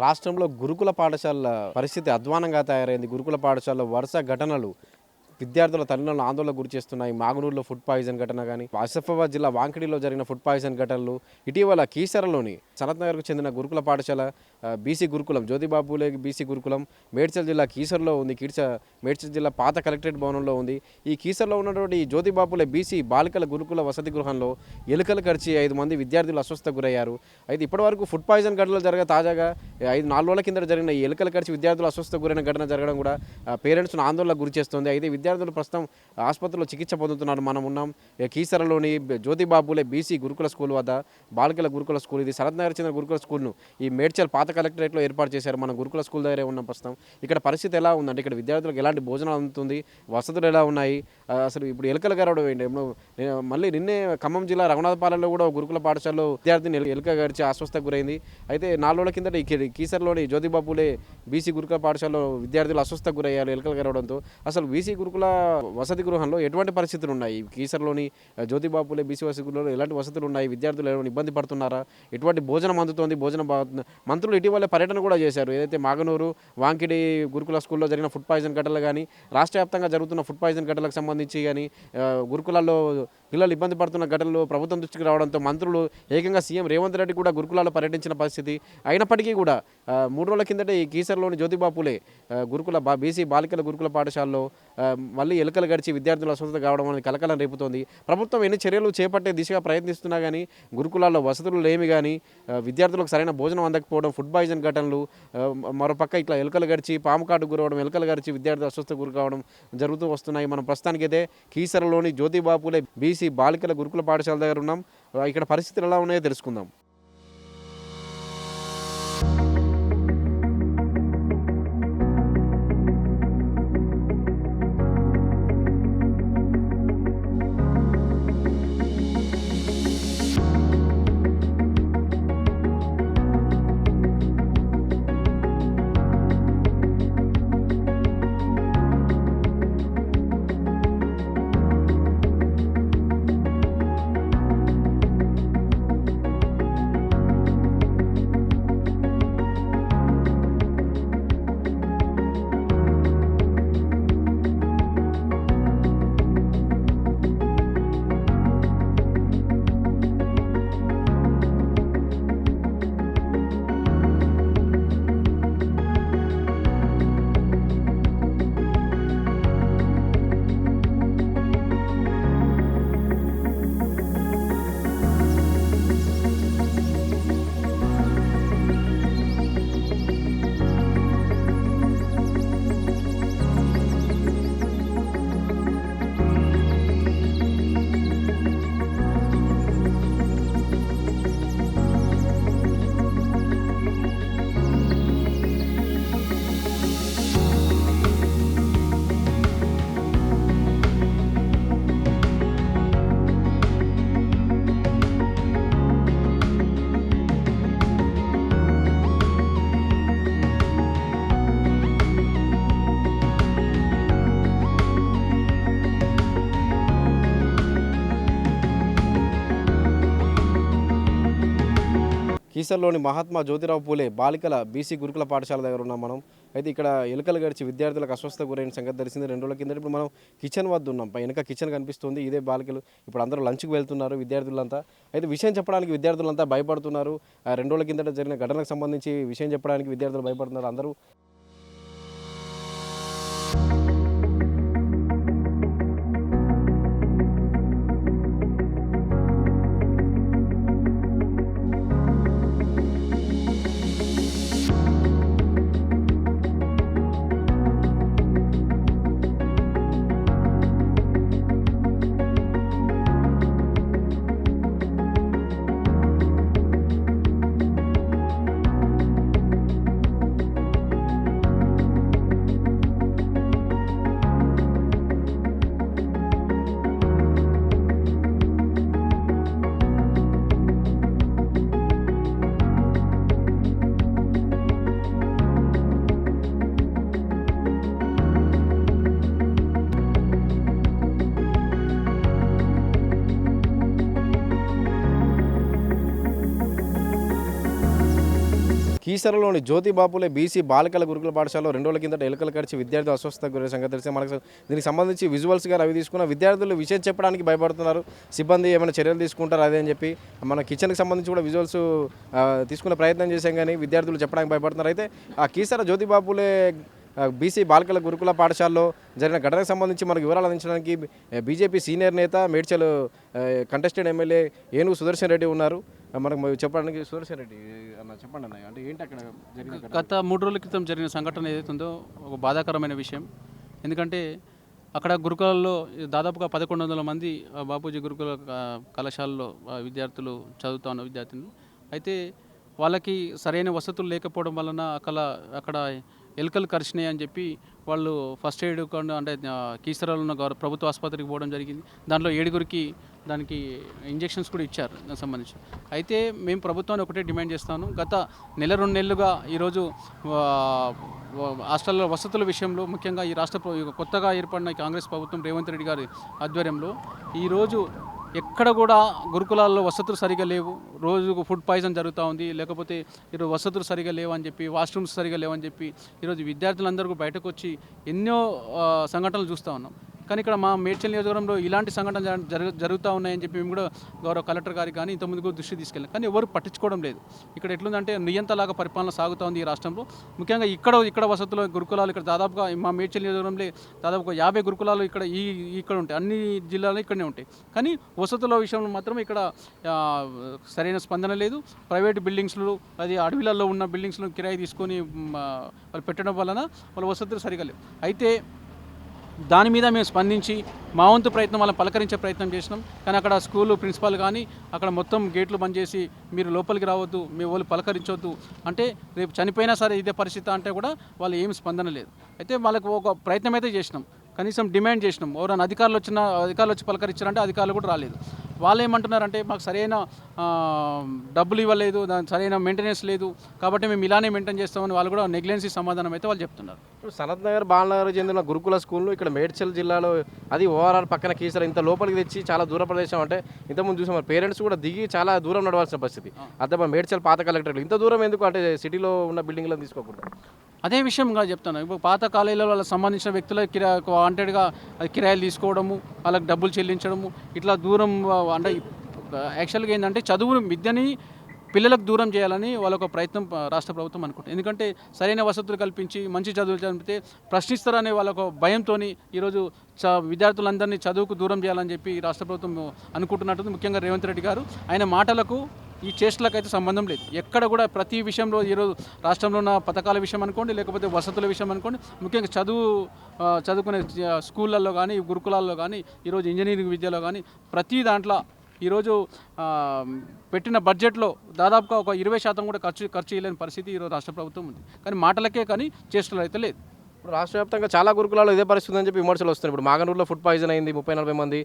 రాష్ట్రంలో గురుకుల పాఠశాలల పరిస్థితి అధ్వానంగా తయారైంది. గురుకుల పాఠశాలలో వరుస ఘటనలు విద్యార్థుల తల్లిదండ్రులను ఆందోళన గురి చేస్తున్నాయి. మాగునూరులో ఫుడ్ పాయిజన్ ఘటన కానీ ఆసిఫాబాద్ జిల్లా వాంకిడిలో జరిగిన ఫుడ్ పాయిజన్ ఘటనలు ఇటీవల కీసరలోని సనత్ నగర్కు చెందిన గురుకుల పాఠశాల బీసీ గురుకులం జ్యోతిబాబులే బీసీ గురుకులం మేడ్చల్ జిల్లా కీసర్లో ఉంది కీర్చ మేడ్చల్ జిల్లా పాత కలెక్టరేట్ భవనంలో ఉంది. ఈ కీసర్లో ఉన్నటువంటి జ్యోతిబాబులే బీసీ బాలికల గురుకుల వసతి గృహంలో ఎలుకలు ఖర్చి ఐదు మంది విద్యార్థులు అస్వస్థకు గురయ్యారు. అయితే ఇప్పటివరకు ఫుడ్ పాయిజన్ ఘటనలు జరగ తాజాగా ఐదు నాలుగు రోజుల కింద జరిగిన ఈ ఎలుకలు ఖర్చి విద్యార్థులు అస్వస్థ గురైన ఘటన జరగడం కూడా పేరెంట్స్ను ఆందోళనకు గురి చేస్తుంది. అయితే విద్యార్థులు విద్యార్థులు ప్రస్తుతం ఆసుపత్రిలో చికిత్స పొందుతున్నారు. మనం ఉన్నాం కీసరలోని జ్యోతిబాబులే బీసీ గురుకుల స్కూల్ వద్ద బాలికల గురుకుల స్కూల్ ఇది. శరత్ నగర్ చెందిన గురుకుల స్కూల్ను ఈ మేడ్చల్ పాత కలెక్టరేట్లో ఏర్పాటు చేశారు. మన గురుకుల స్కూల్ దగ్గరే ఉన్నాం ప్రస్తుతం. ఇక్కడ పరిస్థితి ఎలా ఉందంటే ఇక్కడ విద్యార్థులకు ఎలాంటి భోజనం అందుతుంది వసతులు ఎలా ఉన్నాయి? అసలు ఇప్పుడు ఎలుకలు గరవడం ఏంటి? ఇప్పుడు మళ్ళీ నిన్నే ఖమ్మం జిల్లా రఘునాథపాలెంలో కూడా గురుకుల పాఠశాలలో విద్యార్థిని ఎలుక గడిచి అస్వస్థకు గురైంది. అయితే నాలుగు రోజుల కిందట ఈ కీసర్లోని జ్యోతిబాబులే బీసీ గురుకుల పాఠశాలలో విద్యార్థులు అస్వస్థకు గురయ్యారు ఎలుకలు గరవడంతో అసలు బీసీ గురుకుల వసతి గృహంలో ఎటువంటి పరిస్థితులు ఉన్నాయి? కీసర్లోని జ్యోతిబాపులే బీసీ వసతి గృహంలో ఎలాంటి వసతులు ఉన్నాయి? విద్యార్థులు ఏమైనా ఇబ్బంది పడుతున్నారా? ఎటువంటి భోజనం అందుతోంది? భోజనం మంత్రులు ఇటీవల పర్యటన కూడా చేశారు. ఏదైతే మాగనూరు వాంకిడి గురుకుల స్కూల్లో జరిగిన ఫుడ్ పాయిజన్ ఘటనలు కానీ రాష్ట్ర వ్యాప్తంగా జరుగుతున్న ఫుడ్ పాయిజన్ ఘటనలకు సంబంధించి కానీ గురుకులాల్లో పిల్లలు ఇబ్బంది పడుతున్న ఘటనలు ప్రభుత్వం దృష్టికి రావడంతో మంత్రులు ఏకంగా సీఎం రేవంత్ రెడ్డి కూడా గురుకులాల్లో పర్యటించిన పరిస్థితి అయినప్పటికీ కూడా మూడు రోజుల కిందట ఈ కీసర్లోని జ్యోతిబాపులే గురుకుల బీసీ బాలికల గురుకుల పాఠశాలలో మళ్ళీ ఎలుకలు గడిచి విద్యార్థులు అస్వస్థత కావడం అనేది కలకలం రేపుతోంది. ప్రభుత్వం ఎన్ని చర్యలు చేపట్టే దిశగా ప్రయత్నిస్తున్నా కానీ గురుకులాల్లో వసతులు లేమి కానీ విద్యార్థులకు సరైన భోజనం అందకపోవడం ఫుడ్ పాయిజన్ ఘటనలు మరోపక్క ఇట్లా ఎలుకలు గడిచి పాము కాటు గురవడం ఎలుకలు గడిచి విద్యార్థులు అస్వస్థ గురి కావడం జరుగుతూ వస్తున్నాయి. మనం ప్రస్తుతానికైతే కీసరలోని జ్యోతిబాపులే బీసీ బాలికల గురుకుల పాఠశాల దగ్గర ఉన్నాం. ఇక్కడ పరిస్థితులు ఎలా ఉన్నాయో తెలుసుకుందాం. కీసర్లోని మహాత్మా జ్యోతిరావు పూలే బాలికల బీసీ గురుకుల పాఠశాల దగ్గర ఉన్నాం మనం. అయితే ఇక్కడ ఎలుకలు గడిచి విద్యార్థులకు అస్వస్థ గురైన సంగతి తెలిసింది. రెండు రోజుల కింద ఇప్పుడు మనం కిచెన్ వద్ద ఉన్నాం. వెనక కిచెన్ కనిపిస్తుంది. ఇదే బాలికలు ఇప్పుడు అందరూ లంచ్కి వెళ్తున్నారు విద్యార్థులంతా. అయితే విషయం చెప్పడానికి విద్యార్థులంతా భయపడుతున్నారు. ఆ రెండు రోజుల కిందట జరిగిన ఘటనకు సంబంధించి విషయం చెప్పడానికి విద్యార్థులు భయపడుతున్నారు అందరూ. కీసరలోని జ్యోతి బాపులే బీసీ బాలికల గురుకుల పాఠశాలలో రెండు రోజుల కిందట ఎలుకలు కడిచి విద్యార్థులు అస్వస్థత గురైన సంగతి తెలిసి మనకు దీనికి సంబంధించి విజువల్స్గా అవి తీసుకున్న విద్యార్థులు విషయం చెప్పడానికి భయపడుతున్నారు. సిబ్బంది ఏమైనా చర్యలు తీసుకుంటారు అదే అని చెప్పి మన కిచెన్కి సంబంధించి కూడా విజువల్స్ తీసుకునే ప్రయత్నం చేశాం కానీ విద్యార్థులు చెప్పడానికి భయపడుతున్నారు. అయితే ఆ కీసర జ్యోతి బాపులే బీసీ బాలికల గురుకుల పాఠశాలలో జరిగిన ఘటనకు సంబంధించి మనకు వివరాలు అందించడానికి బీజేపీ సీనియర్ నేత మేడ్చల్ కంటెస్టెడ్ ఎమ్మెల్యే ఏనుగు సుదర్శన్ రెడ్డి ఉన్నారు. మనకు చెప్పడానికి సుదర్శన్ రెడ్డి అన్న చెప్పండి అన్న అంటే ఏంటి అక్కడ జరిగిన గత మూడు రోజుల క్రితం జరిగిన సంఘటన ఏదైతే ఉందో ఒక బాధాకరమైన విషయం. ఎందుకంటే అక్కడ గురుకులాల్లో దాదాపుగా పదకొండు వందల మంది బాపూజీ గురుకుల కళాశాలలో విద్యార్థులు చదువుతా ఉన్న విద్యార్థులు అయితే వాళ్ళకి సరైన వసతులు లేకపోవడం వలన అక్కడ అక్కడ ఎలుకలు కరిచినాయి అని చెప్పి వాళ్ళు ఫస్ట్ ఎయిడ్ అంటే కీసరాలు ఉన్న ప్రభుత్వ ఆసుపత్రికి పోవడం జరిగింది. దాంట్లో ఏడుగురికి దానికి ఇంజెక్షన్స్ కూడా ఇచ్చారు దానికి సంబంధించి. అయితే మేము ప్రభుత్వాన్ని ఒకటే డిమాండ్ చేస్తాను. గత నెల రెండు నెలలుగా ఈరోజు హాస్టల్లో వసతుల విషయంలో ముఖ్యంగా ఈ రాష్ట్ర కొత్తగా ఏర్పడిన కాంగ్రెస్ ప్రభుత్వం రేవంత్ రెడ్డి గారి ఆధ్వర్యంలో ఈరోజు ఎక్కడ కూడా గురుకులాల్లో వసతులు సరిగా లేవు. రోజుకు ఫుడ్ పాయిజన్ జరుగుతూ ఉంది. లేకపోతే ఈరోజు వసతులు సరిగా లేవు అని చెప్పి వాష్రూమ్స్ సరిగా లేవని చెప్పి ఈరోజు విద్యార్థులందరూ బయటకు వచ్చి ఎన్నో సంఘటనలు చూస్తూ ఉన్నాం. కానీ ఇక్కడ మా మేడ్చల్ నియోజకవర్గంలో ఇలాంటి సంఘటన జరుగు జరుగుతూ ఉన్నాయని చెప్పి మేము కూడా గౌరవ కలెక్టర్ గారికి కానీ ఇంతకుముందు కూడా దృష్టి తీసుకెళ్ళాం. కానీ ఎవరు పట్టించుకోవడం లేదు. ఇక్కడ ఎట్లుందంటే నియంతలాగా పరిపాలన సాగుతూ ఉంది ఈ రాష్ట్రంలో. ముఖ్యంగా ఇక్కడ ఇక్కడ వసతులు గురుకులాలు ఇక్కడ దాదాపుగా మా మేడ్చల్ నియోజకవర్గంలో దాదాపుగా యాభై గురుకులాలు ఇక్కడ ఈ ఇక్కడ ఉంటాయి. అన్ని జిల్లాలు ఇక్కడనే ఉంటాయి. కానీ వసతుల విషయంలో మాత్రం ఇక్కడ సరైన స్పందన లేదు. ప్రైవేట్ బిల్డింగ్స్లు అది అడవిలలో ఉన్న బిల్డింగ్స్లో కిరాయి తీసుకొని వాళ్ళు పెట్టడం వలన వాళ్ళ వసతులు సరిగా లేవు. అయితే దాని మీద మేము స్పందించి మా వంతు ప్రయత్నం వాళ్ళని పలకరించే ప్రయత్నం చేసినాం. కానీ అక్కడ స్కూల్ ప్రిన్సిపాల్ కానీ అక్కడ మొత్తం గేట్లు బంద్ చేసి మీరు లోపలికి రావద్దు మీ వాళ్ళు పలకరించవద్దు అంటే రేపు చనిపోయినా సరే ఇదే పరిస్థితి అంటే కూడా వాళ్ళు ఏమి స్పందన లేదు. అయితే వాళ్ళకు ఒక ప్రయత్నం అయితే చేసినాం. కనీసం డిమాండ్ చేసినాం. ఎవరైనా అధికారులు వచ్చిన అధికారులు వచ్చి పలకరించారంటే అధికారులు కూడా రాలేదు. వాళ్ళు ఏమంటున్నారంటే మాకు సరైన డబ్బులు ఇవ్వలేదు దాని సరైన మెయింటెనెన్స్ లేదు కాబట్టి మేము ఇలానే మెయింటైన్ చేస్తామని వాళ్ళు కూడా నెగ్లెన్సీ సమాధానం అయితే వాళ్ళు చెప్తున్నారు. ఇప్పుడు సనత్ నగర్ బాలనగర్ చెందిన గురుకుల స్కూల్లో ఇక్కడ మేడ్చల్ జిల్లాలో అది ఓఆర్ఆర్ పక్కన కీసర ఇంత లోపలికి తెచ్చి చాలా దూర ప్రదేశం అంటే ఇంతకుముందు చూసాం పేరెంట్స్ కూడా దిగి చాలా దూరం నడవాల్సిన పరిస్థితి. అదే మేడ్చల్ పాత కలెక్టర్లు ఇంత దూరం ఎందుకు అంటే సిటీలో ఉన్న బిల్డింగ్లను తీసుకోకూడదు? అదే విషయంగా చెప్తాను ఇప్పుడు పాత కాలేజీలో వాళ్ళకి సంబంధించిన వ్యక్తుల కిరా వాంటెడ్గా కిరాయిలు తీసుకోవడము వాళ్ళకి డబ్బులు చెల్లించడము ఇట్లా దూరం అంటే యాక్చువల్గా ఏంటంటే చదువును విద్యని పిల్లలకు దూరం చేయాలని వాళ్ళకు ప్రయత్నం రాష్ట్ర ప్రభుత్వం అనుకుంటుంది. ఎందుకంటే సరైన వసతులు కల్పించి మంచి చదువులు చదివితే ప్రశ్నిస్తారనే వాళ్ళ ఒక భయంతో ఈరోజు చ విద్యార్థులందరినీ చదువుకు దూరం చేయాలని చెప్పి రాష్ట్ర ప్రభుత్వం అనుకుంటున్నట్టుంది. ముఖ్యంగా రేవంత్ రెడ్డి గారు. ఆయన మాటలకు ఈ చేష్టలకు అయితే సంబంధం లేదు. ఎక్కడ కూడా ప్రతి విషయంలో ఈరోజు రాష్ట్రంలో ఉన్న పథకాల విషయం అనుకోండి లేకపోతే వసతుల విషయం అనుకోండి ముఖ్యంగా చదువు చదువుకునే స్కూళ్ళల్లో కానీ గురుకులాల్లో కానీ ఈరోజు ఇంజనీరింగ్ విద్యలో కానీ ప్రతి దాంట్లో ఈరోజు పెట్టిన బడ్జెట్లో దాదాపుగా ఒక ఇరవై శాతం కూడా ఖర్చు ఖర్చు చేయలేని పరిస్థితి ఈరోజు రాష్ట్ర ప్రభుత్వం ఉంది. కానీ మాటలకే కానీ చేష్టలు అయితే లేదు. ఇప్పుడు రాష్ట్ర వ్యాప్తంగా చాలా గురుకులాల్లో ఇదే పరిస్థితి అని చెప్పి విమర్శలు వస్తున్నాయి. ఇప్పుడు మాగనూరులో ఫుడ్ పాయిజన్ అయింది ముప్పై నలభై మంది.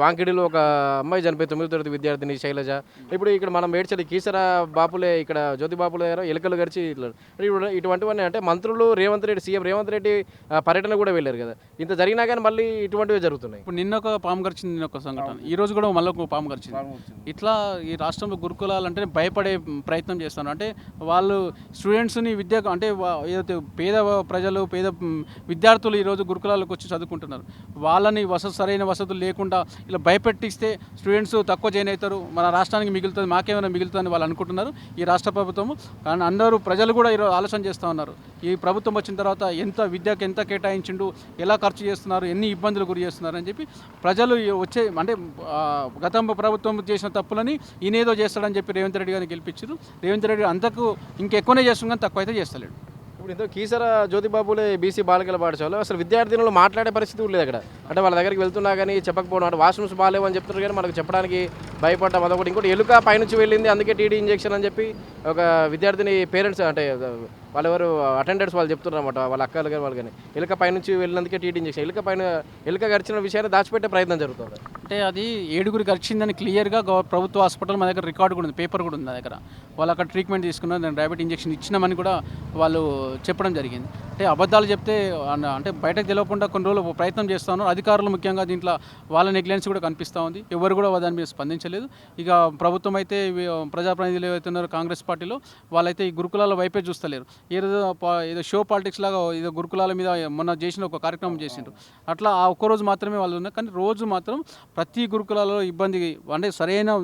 వాంకిడిలో ఒక అమ్మాయి చనిపోయి తొమ్మిది తరగతి విద్యార్థిని శైలజ. ఇప్పుడు ఇక్కడ మనం మేడ్చలి కీసర బాపులే ఇక్కడ జ్యోతి బాపులే గారు ఎలుకలు గడిచి ఇట్లా. ఇప్పుడు ఇటువంటివన్నీ అంటే మంత్రులు రేవంత్ రెడ్డి సీఎం రేవంత్ రెడ్డి పర్యటన కూడా వెళ్ళారు కదా. ఇంత జరిగినా కానీ మళ్ళీ ఇటువంటివి జరుగుతున్నాయి. ఇప్పుడు నిన్న ఒక పాము గడిచింది నిన్న ఒక సంఘటన. ఈ రోజు కూడా మళ్ళీ ఒక పాము గడిచింది ఇట్లా ఈ రాష్ట్రంలో గురుకులాలు అంటే భయపడే ప్రయత్నం చేస్తాను అంటే వాళ్ళు స్టూడెంట్స్ని విద్య అంటే ఏదైతే పేద ప్రజలు పేద విద్యార్థులు ఈరోజు గురుకులాలకు వచ్చి చదువుకుంటున్నారు. వాళ్ళని వసతి సరైన వసతులు లేకుండా ఇలా భయపెట్టిస్తే స్టూడెంట్స్ తక్కువ జాయిన్ అవుతారు. మన రాష్ట్రానికి మిగులుతుంది మాకేమైనా మిగులుతుందని వాళ్ళు అనుకుంటున్నారు ఈ రాష్ట్ర ప్రభుత్వం కానీ అందరూ ప్రజలు కూడా ఈరోజు ఆలోచన చేస్తూ ఉన్నారు. ఈ ప్రభుత్వం వచ్చిన తర్వాత ఎంత విద్యకు ఎంత కేటాయించిండు ఎలా ఖర్చు చేస్తున్నారు ఎన్ని ఇబ్బందులు గురి చేస్తున్నారు అని చెప్పి ప్రజలు వచ్చే అంటే గతంలో గతం ప్రభుత్వం చేసిన తప్పులని ఈయనేదో చేస్తాడని చెప్పి రేవంత్ రెడ్డి గారిని గెలిపించారు. రేవంత్ రెడ్డి అంతకు ఇంకెక్కువనే చేస్తుంది కానీ తక్కువ అయితే చేస్తలేడు. ఇప్పుడు ఇంత కీసర జ్యోతిబాబులే బీసీ బాలికల పాఠశాలలో. అసలు విద్యార్థినులు మాట్లాడే పరిస్థితి లేదు అక్కడ. అంటే వాళ్ళ దగ్గరికి వెళ్తున్నా కానీ చెప్పకపోవడం అంటే వాష్రూమ్స్ బాగాలేవు అని చెప్తున్నారు కానీ మనకు చెప్పడానికి భయపడ్డం అదొకటి. ఇంకోటి ఎలుక పైనుంచి వెళ్ళింది అందుకే టీడీ ఇంజెక్షన్ అని చెప్పి ఒక విద్యార్థిని పేరెంట్స్ అంటే వాళ్ళెవరు అటెండర్స్ వాళ్ళు చెప్తున్నారు అనమాట వాళ్ళ అక్కలు కానీ వాళ్ళు కానీ ఎలుక పైనుంచి వెళ్ళినందుకే టీటీ ఇంజక్షన్ ఎలుక పైన ఎలుక గడిచిన విషయాన్ని దాచిపెట్టే ప్రయత్నం జరుగుతుంది. అంటే అది ఏడుగురు గడిచిందని క్లియర్గా ప్రభుత్వ హాస్పిటల్ మా దగ్గర రికార్డు కూడా ఉంది పేపర్ కూడా ఉంది మా దగ్గర. వాళ్ళు అక్కడ ట్రీట్మెంట్ తీసుకున్నారు దాని డయాబెటీ ఇంజక్షన్ ఇచ్చినామని కూడా వాళ్ళు చెప్పడం జరిగింది. అంటే అబద్ధాలు చెప్తే అంటే బయటకు తెలియకుండా కొన్ని రోజులు ప్రయత్నం చేస్తాను. అధికారులు ముఖ్యంగా దీంట్లో వాళ్ళ నెగ్లెన్స్ కూడా కనిపిస్తూ ఉంది. ఎవరు కూడా దాని మీద స్పందించలేదు. ఇక ప్రభుత్వం అయితే ప్రజాప్రతినిధులు ఏవైతే ఉన్నారో కాంగ్రెస్ పార్టీలో వాళ్ళైతే ఈ గురుకులాల వైపే చూస్తలేరు. ఏదో ఏదో షో పాలిటిక్స్ లాగా ఏదో గురుకులాల మీద మొన్న చేసిన ఒక కార్యక్రమం చేసిండ్రు. అట్లా ఆ ఒక్క రోజు మాత్రమే వాళ్ళు ఉన్నారు. కానీ రోజు మాత్రం ప్రతి గురుకులాలలో ఇబ్బంది అంటే సరైన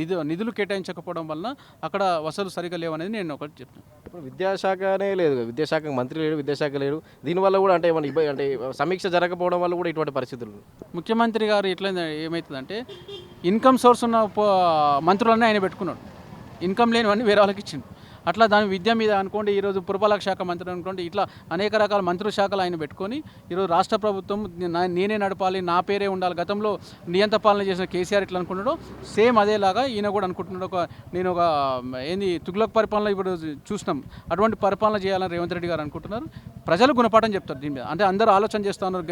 నిధు నిధులు కేటాయించకపోవడం వలన అక్కడ వసతులు సరిగా లేవనేది నేను ఒకటి చెప్తాను ఇప్పుడు విద్యాశాఖనే లేదు విద్యాశాఖ మంత్రి లేడు విద్యాశాఖ లేరు. దీనివల్ల కూడా అంటే ఏమైనా ఇబ్బంది అంటే సమీక్ష జరగకపోవడం వల్ల కూడా ఇటువంటి పరిస్థితులు ముఖ్యమంత్రి గారు ఎట్లా ఏమవుతుందంటే ఇన్కమ్ సోర్స్ ఉన్న మంత్రులన్నీ ఆయన పెట్టుకున్నాడు. ఇన్కమ్ లేనివన్నీ వేరే వాళ్ళకి ఇచ్చిండు. అట్లా దాని విద్య మీద అనుకోండి ఈరోజు పురపాలక శాఖ మంత్రి అనుకోండి ఇట్లా అనేక రకాల మంత్రుల శాఖలు ఆయన పెట్టుకొని ఈరోజు రాష్ట్ర ప్రభుత్వం నేనే నడపాలి నా పేరే ఉండాలి గతంలో నియంత పాలన చేసిన కేసీఆర్ ఇట్లా అనుకుంటున్నాడు సేమ్ అదేలాగా ఈయన కూడా అనుకుంటున్నాడు. ఒక నేను ఒక ఏంది తుగ్లక్ పరిపాలన ఇప్పుడు చూసినాం. అటువంటి పరిపాలన చేయాలని రేవంత్ రెడ్డి గారు అనుకుంటున్నారు. ప్రజలు గుణపాఠం చెప్తారు దీని మీద. అంటే అందరూ ఆలోచన చేస్తున్నారు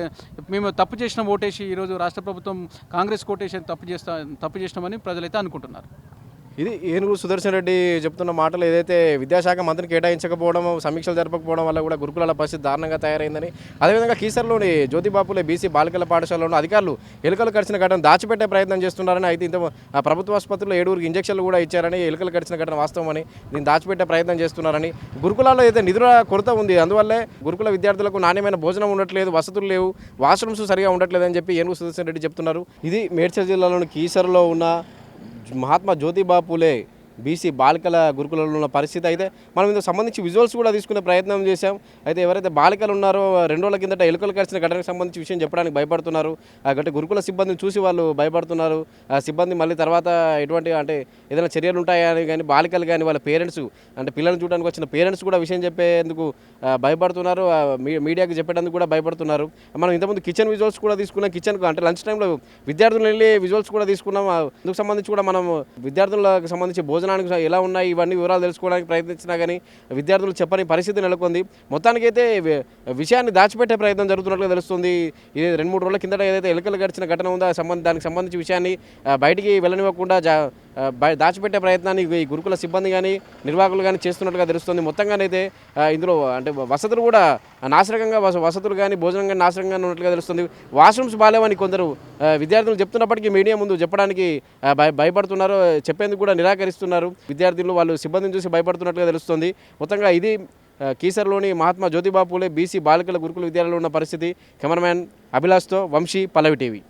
మేము తప్పు చేసిన ఓటేసి ఈరోజు రాష్ట్ర ప్రభుత్వం కాంగ్రెస్ కోటేసి తప్పు చేస్తా తప్పు చేసినామని ప్రజలైతే అనుకుంటున్నారు. ఇది ఏనుగు సుదర్శన్ రెడ్డి చెప్తున్న మాటలు ఏదైతే విద్యాశాఖ మంత్రిని కేటాయించకపోవడం సమీక్షలు జరపకపోవడం వల్ల కూడా గురుకులాల పరిస్థితి దారుణంగా తయారైందని అదేవిధంగా కీసర్లోని జ్యోతిబాపులే బీసీ బాలికల పాఠశాలలో అధికారులు ఎలుకలు కరిచిన ఘటన దాచిపెట్టే ప్రయత్నం చేస్తున్నారని అయితే ఇంత ప్రభుత్వ ఆసుపత్రిలో ఏడుగురికి ఇంజక్షన్లు కూడా ఇచ్చారని ఎలుకలు కరిచిన ఘటన వాస్తవమని దీన్ని దాచిపెట్టే ప్రయత్నం చేస్తున్నారని గురుకులాల్లో అయితే నిధుల కొరత ఉంది అందువల్లే గురుకుల విద్యార్థులకు నాణ్యమైన భోజనం ఉండట్లేదు వసతులు లేవు వాష్రూమ్స్ సరిగా ఉండట్లేదని చెప్పి ఏనుగు సుదర్శన్ రెడ్డి చెప్తున్నారు. ఇది మేడ్చల్ జిల్లాలోని కీసర్లో ఉన్న మహాత్మా జ్యోతిబా పూలే బీసీ బాలికల గురుకులంలో ఉన్న పరిస్థితి అయితే మనం ఇందుకు సంబంధించి విజువల్స్ కూడా తీసుకునే ప్రయత్నం చేశాం. అయితే ఎవరైతే బాలికలు ఉన్నారో రెండు రోజుల కిందట ఎలుకలు కలిసిన ఘటనకు సంబంధించి విషయం చెప్పడానికి భయపడుతున్నారు. ఆ గట్టి గురుకుల సిబ్బందిని చూసి వాళ్ళు భయపడుతున్నారు. ఆ సిబ్బంది మళ్ళీ తర్వాత ఎటువంటి అంటే ఏదైనా చర్యలు ఉంటాయా అని కానీ బాలికలు కానీ వాళ్ళ పేరెంట్స్ అంటే పిల్లల్ని చూడడానికి వచ్చిన పేరెంట్స్ కూడా విషయం చెప్పేందుకు భయపడుతున్నారు. మీడియాకి చెప్పేందుకు కూడా భయపడుతున్నారు. మనం ఇంతకుముందు కిచెన్ విజువల్స్ కూడా తీసుకున్నాం. కిచెన్ అంటే లంచ్ టైంలో విద్యార్థులు వెళ్ళి విజువల్స్ కూడా తీసుకున్నాం. అందుకు సంబంధించి కూడా మనం విద్యార్థులకు సంబంధించి భోజనం భోజనానికి ఎలా ఉన్నాయి ఇవన్నీ వివరాలు తెలుసుకోవడానికి ప్రయత్నించినా కానీ విద్యార్థులు చెప్పని పరిస్థితి నెలకొంది. మొత్తానికైతే విషయాన్ని దాచిపెట్టే ప్రయత్నం జరుగుతున్నట్లుగా తెలుస్తుంది. ఇది రెండు మూడు రోజుల కిందట ఏదైతే ఎలుకలు గడిచిన ఘటన ఉందో సంబంధ దానికి సంబంధించి విషయాన్ని బయటికి వెళ్ళనివ్వకుండా దాచిపెట్టే ప్రయత్నాన్ని ఈ గురుకుల సిబ్బంది కానీ నిర్వాహకులు కానీ చేస్తున్నట్టుగా తెలుస్తుంది. మొత్తంగానైతే ఇందులో అంటే వసతులు కూడా నాశనకంగా వస- వసతులు కానీ భోజనం కానీ నాశనంగా ఉన్నట్లుగా తెలుస్తుంది. వాష్రూమ్స్ బాగాలేవని కొందరు విద్యార్థులు చెప్తున్నప్పటికీ మీడియా ముందు చెప్పడానికి భయపడుతున్నారు. చెప్పేందుకు కూడా నిరాకరిస్తున్నారు. విద్యార్థులు వాళ్ళు సిబ్బందిని చూసి భయపడుతున్నట్లుగా తెలుస్తుంది. మొత్తంగా ఇది కీసర్లోని మహాత్మా జ్యోతిబా పూలే బీసీ బాలికల గురుకుల విద్యాలయంలో ఉన్న పరిస్థితి. కెమెరామ్యాన్ అభిలాష్తో వంశీ పల్లవి టీవీ.